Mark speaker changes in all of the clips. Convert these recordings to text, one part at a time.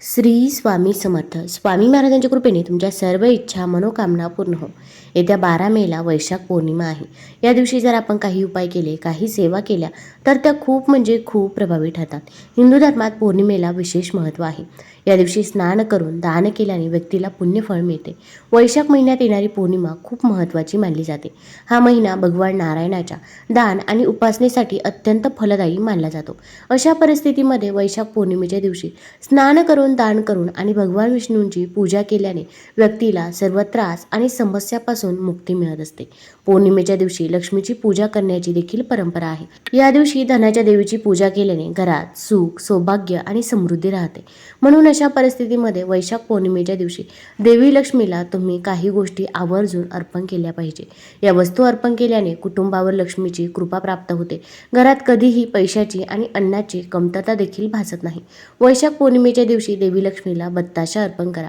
Speaker 1: श्री स्वामी समर्थ. स्वामी महाराजांच्या कृपेने तुमच्या सर्व इच्छा मनोकामना पूर्ण हो. येत्या बारा मेला वैशाख पौर्णिमा आहे. या दिवशी जर आपण काही उपाय केले काही सेवा केल्या तर त्या खूप म्हणजे खूप प्रभावी ठरतात. हिंदू धर्मात पौर्णिमेला विशेष महत्त्व आहे. या दिवशी स्नान करून दान केल्याने व्यक्तीला पुण्यफळ मिळते. वैशाख महिन्यात येणारी पौर्णिमा खूप महत्त्वाची मानली जाते. हा महिना भगवान नारायणाच्या दान आणि उपासनेसाठी अत्यंत फलदायी मानला जातो. अशा परिस्थितीमध्ये वैशाख पौर्णिमेच्या दिवशी स्नान करून दान करून आणि भगवान विष्णूंची पूजा केल्याने व्यक्तीला सर्व त्रास आणि समस्यापासून मुक्ती मिळत असते. पौर्णिमेच्या दिवशी लक्ष्मीची पूजा करण्याची देखील परंपरा आहे. या दिवशी धनाच्या देवीची पूजा केल्याने घरात सुख सौभाग्य आणि समृद्धी राहते. म्हणून अशा परिस्थितीमध्ये वैशाख पौर्णिमेच्या दिवशी देवी लक्ष्मीला तुम्ही काही गोष्टी आवर्जून अर्पण केल्या पाहिजे. या वस्तू अर्पण केल्याने कुटुंबावर लक्ष्मीची कृपा प्राप्त होते. घरात कधीही पैशाची आणि अन्नाची कमतरता देखील भासत नाही. वैशाख पौर्णिमेच्या दिवशी देवी लक्ष्मीला बत्ताशा अर्पण करा.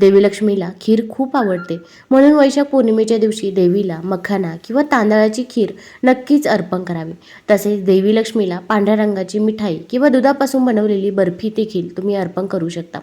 Speaker 1: देवी लक्ष्मीला खीर खूप आवडते. म्हणून वैशाख पौर्णिमेच्या दिवशी देवीला मखाना किंवा तांदळाची खीर नक्कीच अर्पण करावी. तसेच देवी लक्ष्मीला पांढऱ्या रंगाची मिठाई किंवा दुधापासून बनवलेली बर्फी देखील तुम्ही अर्पण करू शकता.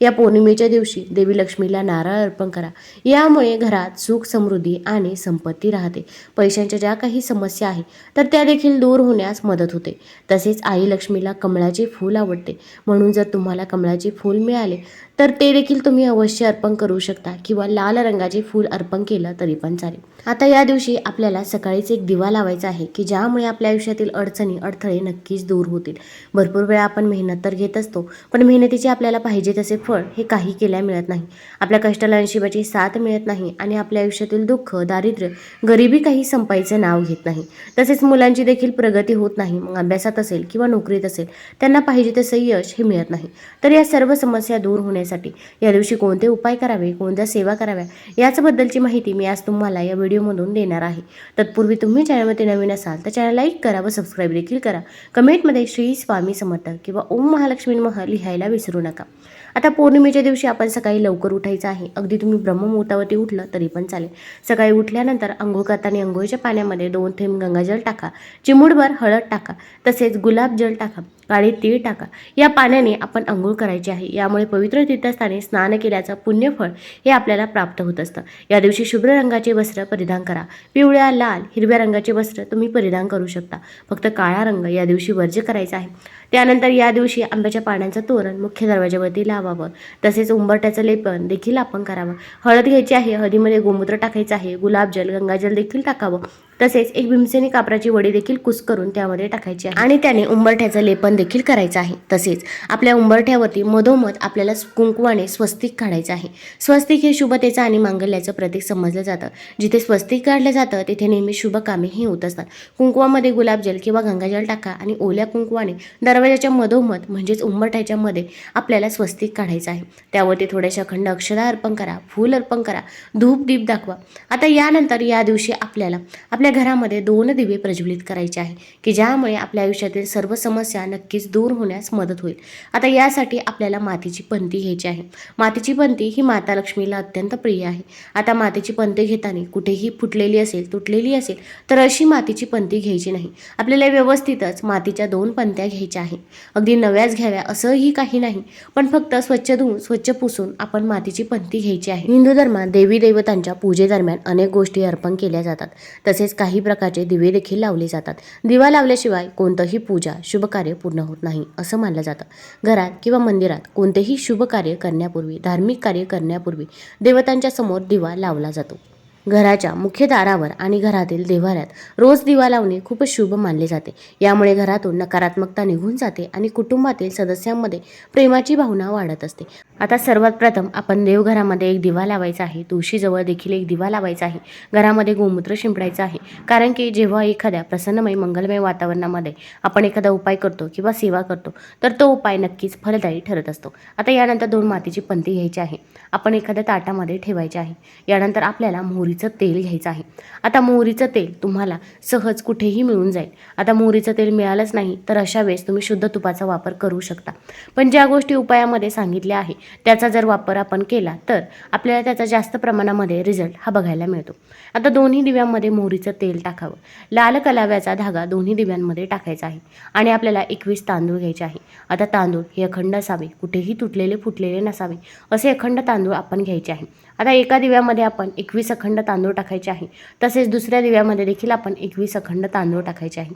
Speaker 1: या पौर्णिमेच्या दिवशी देवी लक्ष्मीला नारळ अर्पण करा. यामुळे घरात सुख समृद्धी आणि संपत्ती राहते. पैशांच्या ज्या काही समस्या आहेत तर त्या देखील दूर होण्यास मदत होते. तसेच आई लक्ष्मीला कमळाचे फूल आवडते. म्हणून जर तुम्हाला कमळाचे फूल मिळाले तर ते देखील तुम्ही अवश्य अर्पण करू शकता किंवा लाल रंगाचे फूल अर्पण केलं तरी पण चालेल. आता या दिवशी आपल्याला सकाळीच एक दिवा लावायचा आहे की ज्यामुळे आपल्या आयुष्यातील अडचणी अडथळे नक्कीच दूर होतील. भरपूर वेळा आपण मेहनत तर घेत असतो पण मेहनतीचे आपल्याला पाहिजे तसे फळ हे काही केल्या मिळत नाही. आपल्या कष्टाला नशिबाची साथ मिळत नाही आणि आपल्या आयुष्यातील दुःख दारिद्र्य गरिबी काही संपायचं नाव घेत नाही. तसेच मुलांची देखील प्रगती होत नाही. मग अभ्यासात असेल किंवा नोकरीत असेल त्यांना पाहिजे तसं यश हे मिळत नाही. तर या सर्व समस्या दूर होण्यासाठी या दिवशी कोणते उपाय करावे कोणत्या सेवा कराव्या याचबद्दलची माहिती मी आज तुम्हाला या व्हिडिओमधून देणार आहे. तत्पूर्वी तुम्ही चॅनलमध्ये नवीन असाल तर चॅनल लाईक करा व सबस्क्राईब देखील करा. कमेंटमध्ये श्री स्वामी समर्थ किंवा ओम महालक्ष्मी मह लिहायला विसरू नका. आता पौर्णिमेच्या दिवशी आपण सकाळी लवकर उठायचं आहे. अगदी तुम्ही ब्रह्ममुहूर्तावरती उठलं तरी पण चालेल. सकाळी उठल्यानंतर अंघोळ करताना अंघोळीच्या पाण्यामध्ये दोन थेंब गंगाजल टाका. चिमूटभर हळद टाका. तसेच गुलाबजल टाका. काळे तीळ टाका. या पाण्याने आपण अंघोळ करायची आहे. यामुळे पवित्र तीर्थस्थानी स्नान केल्याचं पुण्यफळ हे आपल्याला प्राप्त होत असतं. या दिवशी शुभ्र रंगाचे वस्त्र परिधान करा. पिवळ्या लाल हिरव्या रंगाचे वस्त्र तुम्ही परिधान करू शकता. फक्त काळा रंग या दिवशी वर्ज्य करायचा आहे. त्यानंतर या दिवशी आंब्याच्या पाण्याचं तोरण मुख्य दरवाजावरती लावावं. तसेच उंबरट्याचं लेपन देखील आपण करावं. हळद घ्यायची आहे हळदीमध्ये गोमूत्र टाकायचं आहे गुलाबजल गंगाजल देखील टाकावं. तसेच एक भीमसेनी कापराची वडी देखील कुस करून त्यामध्ये टाकायची आहे. आणि त्याने उंबरठ्याचं लेपन देखील करायचं आहे. तसेच आपल्या उंबरठ्यावरती मधोमध आपल्याला कुंकवाने स्वस्तिक काढायचं आहे. स्वस्तिक हे शुभतेचं आणि मांगल्याचं प्रतीक समजलं जातं. जिथे स्वस्तिक काढलं जातं तिथे नेहमी शुभ कामे होत असतात. कुंकवामध्ये गुलाबजल किंवा गंगाजल टाका आणि ओल्या कुंकवाने दरवाजाच्या मधोमध म्हणजेच उंबरठ्याच्या मध्ये आपल्याला स्वस्तिक काढायचं आहे. त्यावरती थोड्याशा खंड अक्षरा अर्पण करा फूल अर्पण करा धूप दीप दाखवा. आता यानंतर या दिवशी आपल्याला आपल्या आपल्या घरामध्ये दोन दिवे प्रज्वलित करायचे आहे की ज्यामुळे आपल्या आयुष्यातील सर्व समस्या नक्कीच दूर होण्यास मदत होईल. आता यासाठी आपल्याला मातीची पंती घ्यायची आहे. मातीची पंती ही माता लक्ष्मीला अत्यंत प्रिय आहे. आता मातीची पंती घेताना कुठेही फुटलेली असेल तुटलेली असेल तर अशी मातीची पंती घ्यायची नाही. आपल्याला व्यवस्थितच मातीच्या दोन पंत्या घ्यायच्या आहे. अगदी नव्याच घ्याव्या असंही काही नाही पण फक्त स्वच्छ धुवून स्वच्छ पुसून आपण मातीची पंती घ्यायची आहे. हिंदू धर्मात देवी देवतांच्या पूजेदरम्यान अनेक गोष्टी अर्पण केल्या जातात. तसेच काही प्रकारचे दिवे देखील लावले जातात. दिवा लावल्याशिवाय कोणतंही पूजा शुभ कार्य पूर्ण होत नाही असं मानलं जातं. घरात किंवा मंदिरात कोणतेही शुभ कार्य करण्यापूर्वी धार्मिक कार्य करण्यापूर्वी देवतांच्या समोर दिवा लावला जातो. घराच्या मुख्य दारावर आणि घरातील देव्हाऱ्यात. रोज दिवा लावणे खूपच शुभ मानले जाते. यामुळे घरातून नकारात्मकता निघून जाते आणि कुटुंबातील सदस्यांमध्ये प्रेमाची भावना वाढत असते. आता सर्वात प्रथम आपण देवघरामध्ये एक दिवा लावायचा आहे. तुळशीजवळ देखील एक दिवा लावायचा आहे. घरामध्ये गोमूत्र शिंपडायचं आहे. कारण की जेव्हा एखाद्या प्रसन्नमय मंगलमय वातावरणामध्ये आपण एखादा उपाय करतो किंवा सेवा करतो तर तो उपाय नक्कीच फलदायी ठरत असतो. आता यानंतर दोन मातीची पंती घ्यायची आहे. आपण एखाद्या ताटामध्ये ठेवायची आहे. यानंतर आपल्याला मोहरी मोहरीचं तेल घ्यायचं आहे. आता मोहरीचं तेल तुम्हाला सहज कुठेही मिळून जाईल. आता मोहरीचं तेल मिळालंच नाही तर अशा वेळेस तुम्ही शुद्ध तुपाचा वापर करू शकता. पण ज्या गोष्टी उपायामध्ये सांगितल्या आहे त्याचा जर वापर आपण केला तर आपल्याला त्याचा जास्त प्रमाणामध्ये रिझल्ट हा बघायला मिळतो. आता दोन्ही दिव्यांमध्ये मोहरीचं तेल टाकावं. लाल कलाव्याचा धागा दोन्ही दिव्यांमध्ये टाकायचा आहे आणि आपल्याला एकवीस तांदूळ घ्यायचे आहे. आता तांदूळ हे अखंड असावे कुठेही तुटलेले फुटलेले नसावे असे अखंड तांदूळ आपण घ्यायचे आहे. आता एका दिव्यामध्ये आपण एकवीस अखंड तांदूळ टाकायचे आहे. तसेच दुसऱ्या दिव्यामध्ये देखील आपण एकवीस अखंड तांदूळ टाकायचे आहे.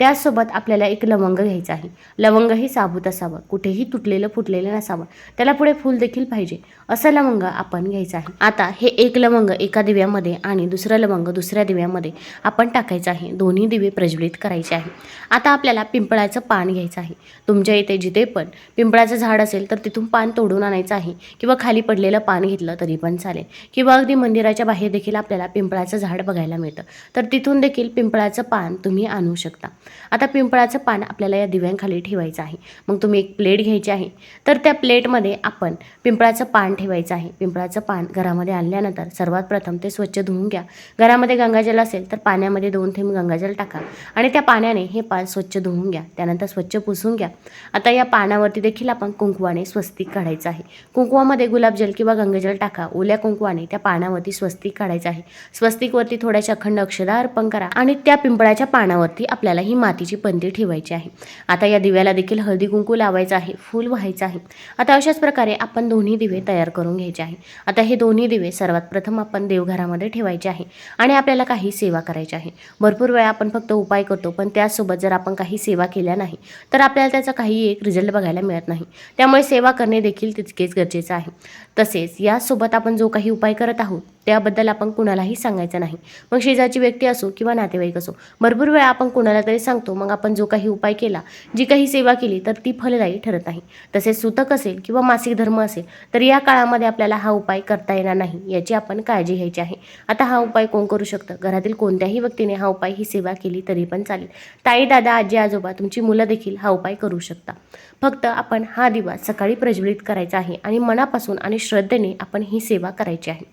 Speaker 1: त्याचसोबत आपल्याला एक लवंग घ्यायचं आहे. लवंग हे साबूत असावं. कुठेही तुटलेलं फुटलेलं नसावं. त्याला पुढे फूल देखील पाहिजे. असं लवंग आपण घ्यायचं आहे. आता हे एक लवंग एका दिव्यामध्ये आणि दुसरं लवंग दुसऱ्या दिव्यामध्ये आपण टाकायचं आहे. दोन्ही दिवे प्रज्वलित करायचे आहे. आता आपल्याला पिंपळाचं पान घ्यायचं आहे. तुमच्या इथे जिथे पण पिंपळाचं झाड असेल तर तिथून पान तोडून आणायचं आहे किंवा खाली पडलेलं पान घेतलं तरी पण चालेल. किंवा अगदी मंदिराच्या बाहेर देखील आपल्याला पिंपळाचं झाड बघायला मिळतं. तर तिथून देखील पिंपळाचं पान तुम्ही आणू शकता. आता पिंपळाचं पान आपल्याला या दिव्यांखाली ठेवायचं आहे. मग तुम्ही एक प्लेट घ्यायची आहे. तर त्या प्लेटमध्ये आपण पिंपळाचं पान ठेवायचं आहे. पिंपळाचं पान घरामध्ये आणल्यानंतर सर्वात प्रथम ते स्वच्छ धुवून घ्या. घरामध्ये गंगाजल असेल तर पाण्यामध्ये दोन थेंब गंगाजल टाका. आणि त्या पाण्याने हे पान स्वच्छ धुवून घ्या. त्यानंतर स्वच्छ पुसून घ्या. आता या पानावरती देखील आपण कुंकवाने स्वस्तिक काढायचं आहे. कुंकवामध्ये गुलाबजल किंवा गंगाजल टाका. ओल्या कुंकवाने त्या पानावरती स्वस्तिक काढायचं आहे. स्वस्तिकवरती थोड्याशा अखंड अक्षदा अर्पण करा आणि त्या पिंपळाच्या पानावरती आपल्याला ही मातीची पंती ठेवायची आहे. आता या दिव्याला देखील हळदी कुंकू लावायचं आहे फूल व्हायचं आहे. आता अशाच प्रकारे आपण दोन्ही दिवे तयार करून घ्यायचे आहे. आता हे दोन्ही दिवे सर्वात प्रथम आपण देवघरामध्ये ठेवायचे आहे आणि आपल्याला काही सेवा करायची आहे. भरपूर वेळा आपण फक्त उपाय करतो पण त्याचसोबत जर आपण काही सेवा केल्या नाही तर आपल्याला त्याचा काही एक रिझल्ट बघायला मिळत नाही. त्यामुळे सेवा करणे देखील तितकेच गरजेचं आहे. तसेच यासोबत आपण जो काही उपाय करत आहोत त्याबद्दल आपण कुणालाही सांगायचं नाही. मग शेजारची व्यक्ती असो किंवा नातेवाईक असो भरपूर वेळा आपण कुणाला तरी सांगतो मग आपण जो काही उपाय केला जी काही सेवा केली तर ती फलदायी ठरत नाही. तसेच सुतक असेल किंवा मासिक धर्म असेल तर या काळामध्ये आपल्याला हा उपाय करता येणार नाही याची आपण काळजी घ्यायची आहे. आता हा उपाय कोण करू शकतं? घरातील कोणत्याही व्यक्तीने हा उपाय ही सेवा केली तरी पण चालेल. ताई दादा आजी आजोबा तुमची मुलं देखील हा उपाय करू शकता. फक्त आपण हा दिवा सकाळी प्रज्वलित करायचा आहे आणि मनापासून आणि श्रद्धेने आपण ही सेवा करायची आहे.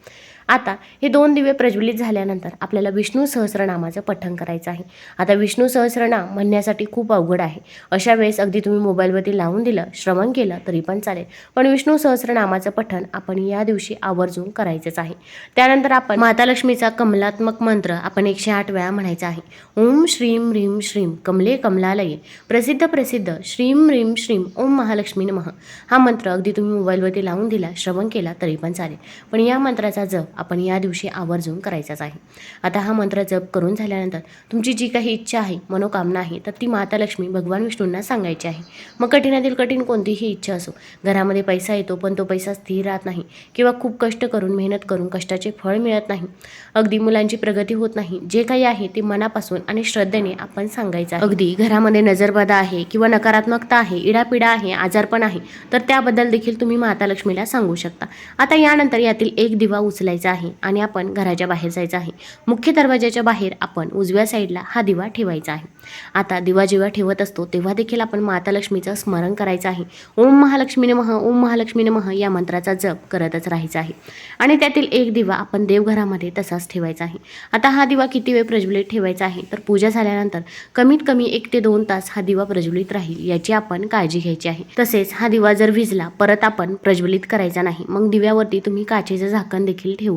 Speaker 1: आता हे दोन दिवे प्रज्वलित झाल्यानंतर आपल्याला विष्णू सहस्रनामाचं पठण करायचं आहे. आता विष्णू सहस्रनाम म्हणण्यासाठी खूप अवघड आहे. अशा वेळेस अगदी तुम्ही मोबाईलवरती लावून दिलं श्रवण केलं तरी पण चालेल. पण विष्णू सहस्रनामाचं पठण आपण या दिवशी आवर्जून करायचंच आहे. त्यानंतर आपण माता लक्ष्मीचा कमलात्मक मंत्र आपण एकशे आठ वेळा म्हणायचा आहे. ओम श्रीम ह्रीम श्रीम कमले कमलालये. प्रसिद्ध प्रसिद्ध श्रीम ह्रीम श्रीम ओम महालक्ष्मी नमः. हा मंत्र अगदी तुम्ही मोबाईलवरती लावून दिला श्रवण केला तरी पण चालेल. पण या मंत्राचा जप आपण या दिवशी आवर्जून करायचाच आहे. आता हा मंत्र जप करून झाल्यानंतर तुमची जी काही इच्छा आहे मनोकामना आहे तर ती माता लक्ष्मी भगवान विष्णूंना सांगायची आहे. मग कठीणातील कठीण कोणतीही इच्छा असो घरामध्ये पैसा येतो पण तो पैसा स्थिर राहत नाही किंवा खूप कष्ट करून मेहनत करून कष्टाचे फळ मिळत नाही. अगदी मुलांची प्रगती होत नाही. जे काही आहे ते मनापासून आणि श्रद्धेने आपण सांगायचं अगदी घरामध्ये नजरबाधा आहे किंवा नकारात्मकता आहे इडापिडा आहे आजारपण आहे तर त्याबद्दल देखील तुम्ही माता लक्ष्मीला सांगू शकता. आता यानंतर यातील एक दिवा उचलायचा आहे आणि आपण घराच्या बाहेर जायचं आहे. मुख्य दरवाजाच्या बाहेर आपण उजव्या साईडला हा दिवा ठेवायचा आहे. आता दिवा जेव्हा ठेवत असतो तेव्हा देखील आपण माता लक्ष्मीचं स्मरण करायचं आहे. ओम महालक्ष्मी नमः ओम महालक्ष्मी नमः या मंत्राचा जप करतच राहायचा आहे. आणि त्यातील एक दिवा आपण देवघरामध्ये तसाच ठेवायचा आहे. आता हा दिवा किती वेळ प्रज्वलित ठेवायचा आहे? तर पूजा झाल्यानंतर कमीत कमी एक ते दोन तास हा दिवा प्रज्वलित राहील याची आपण काळजी घ्यायची आहे. तसेच हा दिवा जर विजला परत आपण प्रज्वलित करायचा नाही. मग दिव्यावरती तुम्ही काचेचं झाकण देखील ठेवू